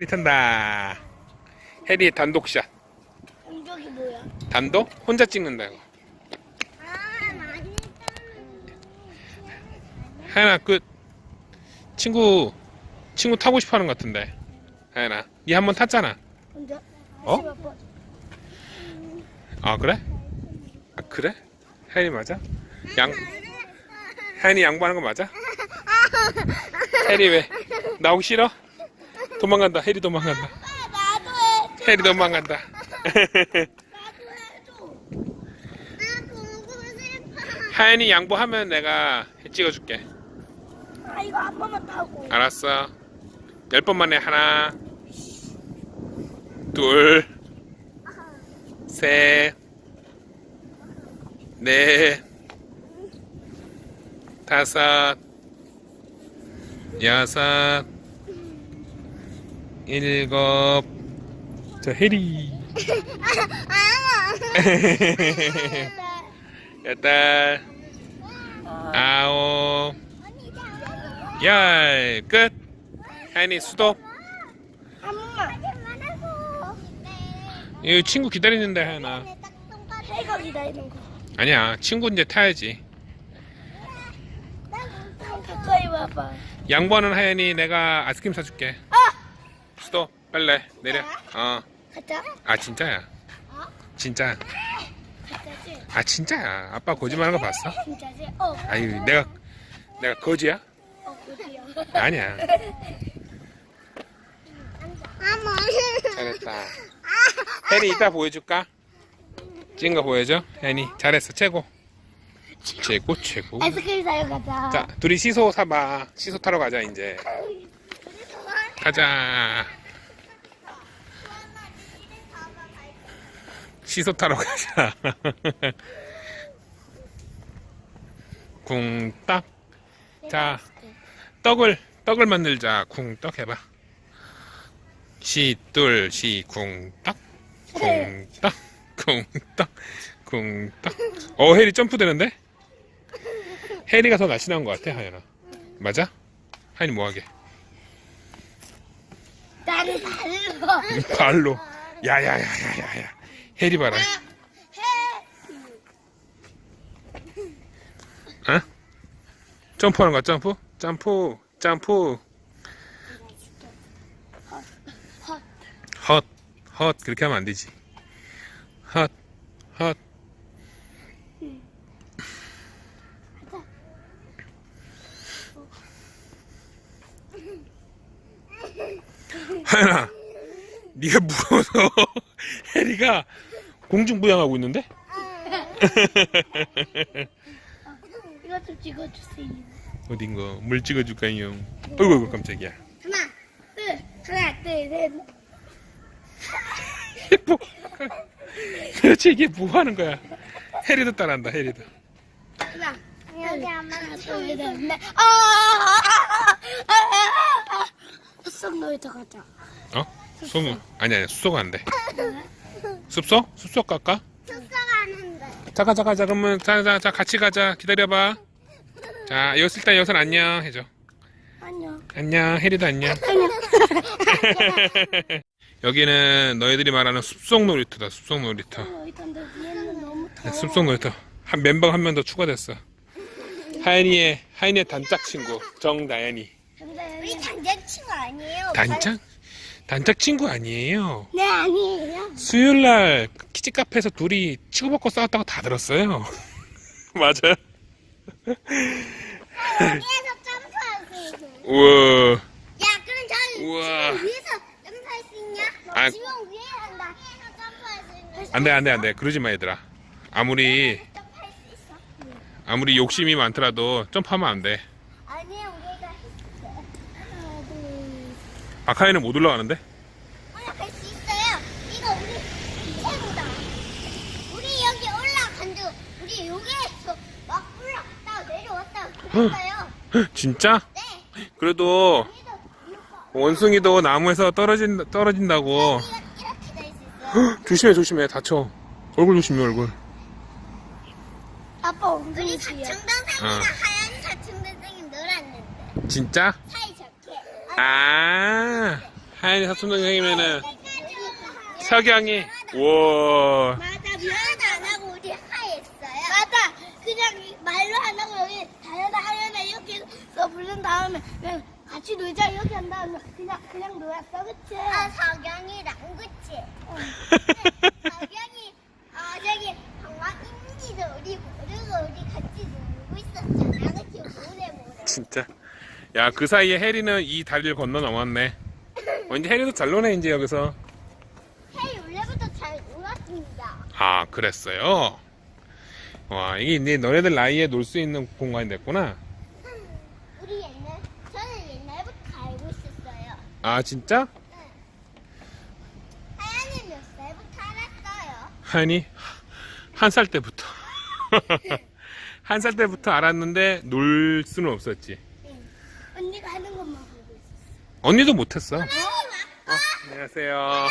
해리 탄다. 해리 단독샷. 공격이 뭐야? 단독? 혼자 찍는다 이거. 아, 하연아 그 친구 친구 타고 싶어하는 것 같은데. 하연아, 니 한번 탔잖아. 혼자? 어? 아 그래? 아 그래? 하연이 맞아? 양 하연이 양보하는 거 맞아? 해리 왜 나오기 싫어? 도망간다. 해리 도망간다. 해리 도망간다. 하연이 양보하면 내가 찍어줄게. 아, 이거 한 번만 타고. 알았어. 열 번 만에 하나, 둘, 셋, 넷, 다섯, 여섯, 일곱, 저 해리, 여덟, 아홉, 열, 끝. 하연이 수도. 이 친구 기다리는데 하연아. 해가 기다리는 거. 아니야, 친구 이제 타야지. 가까이 와봐. 양보하는 하연이 내가 아이스크림 사줄게. 아! 수도 빨래 내려. 어. 가자. 아 진짜야. 진짜. 가자지. 아 진짜야. 아빠 거짓말하는 거 봤어? 진짜지? 어. 아니 내가 내가 거지야? 어, 그지요. 아니야. 잘했다. 혜니 이따 보여줄까? 찍은 거 보여줘? 혜니 잘했어 최고. 최고 최고. 아이스크림 사러 가자. 자 둘이 시소 사봐. 시소 타러 가자 이제. 가자. 시소 타러 가자. 쿵떡. 자, 떡을 떡을 만들자. 쿵떡 해봐. 시둘 시쿵떡 쿵떡 쿵떡 쿵떡. 어 해리 점프 되는데? 해리가 더 날씬한 것 같아 하연아. 맞아? 하연이 뭐하게? 나는 달러. 발로. 야야야야야야. 해리 봐라. 해. 어? 점프하는 거야 점프? 점프 점프. 헛, 헛 그렇게 하면 안 되지. 헛, 헛. 하연아, 네가 무서워서 해리가 공중부양하고 있는데? 이거 좀 찍어주세요. 어딘가 물 찍어줄까요? 어이구 어이구, 깜짝이야. 하나, 둘, 하나, 둘, 셋. 뭐, 도대체 이게 뭐 하는 거야? 해리도 따라한다, 해리도. 하나, 여기 하나, 둘, 셋, 넷. 아, 아, 아, 아, 아, 아. 헛성 놀이터 가자. 어? 소문. 아 니, 아니, 수소가 안 돼. 숲소? 숲소 갈까? 숲속가는데 잠깐, 잠깐, 자, 그러면, 자, 자, 자, 같이 가자. 기다려봐. 자, 여섯, 일단 여섯 안녕 해줘. 안녕. 안녕, 해리도 안녕. 여기는 너희들이 말하는 숲속 놀이터다, 숲속 놀이터. 놀이터인데 너무 더워. 숲속 놀이터. 한 멤버가 한명 더 추가됐어. 하연이의, 하연이의 단짝 친구, 정다연이. 근데 우리 단장 친구 아니에요. 단짝? 단짝 친구 아니에요. 네 아니에요. 수요일 날 키즈 카페에서 둘이 치고받고 싸웠다고 다 들었어요. 맞아요. 위에서 점프할 수 있어. 우와. 야 그럼 저 우와. 위에서 점프할 수 있냐? 아. 지금 위에 한다. 위에서 점프할 수 있는. 안 돼, 안 돼, 안 돼. 그러지 마, 얘들아. 아무리, 점프할 수 있어. 아무리 욕심이 많더라도 점프하면 안 돼. 아니야 우리가 했어. 하나 둘. 아카이는 못 올라가는데? 올라갈 수 있어요. 이거 우리 최고다. 우리 여기 올라간 적 우리 여기에서 막 올라갔다 내려왔다 그랬어요. 진짜? 네. 그래도 이거 원숭이도 나무에서 떨어진, 떨어진다고. 이거 이렇게 될 수 있어요. 조심해, 조심해. 다쳐. 얼굴 조심해, 얼굴. 아빠 우리 사촌동생이랑 어. 하얀 사촌동생이 놀았는데 진짜? 사이좋게. 아, 하연이 사촌 동생이면은 석양이, 우와. 맞아 미안하다 안 하고 우리 하였어요. 맞아 그냥 말로 안 하고 여기 다현아 하연아 이렇게 너 부른 다음에 그냥 같이 놀자 이렇게 한 다음에 그냥 그냥 놀았어 그치? 아 석양이랑 그치? 석양이 아 저기 방학인지도 우리 모르고 우리 같이 놀고 있었잖아 그치 모래 모래. 진짜. 야, 그 사이에 혜리는 이 다리를 건너 넘었네. 어, 이제 혜리도 잘 노네, 이제 여기서. 헤이 원래부터 잘 놀았습니다. 아, 그랬어요? 와, 이게 이제 너네들 나이에 놀 수 있는 공간이 됐구나. 우리 옛날 저는 옛날부터 알고 있었어요. 아, 진짜? 하연이 몇 살부터 알았어요? 하연이 한살 때부터. 한 살 때부터 알았는데 놀 수는 없었지. 언니가 하는 것만 보고 있었어. 언니도 못했어. 하연이 왔어? 안녕하세요.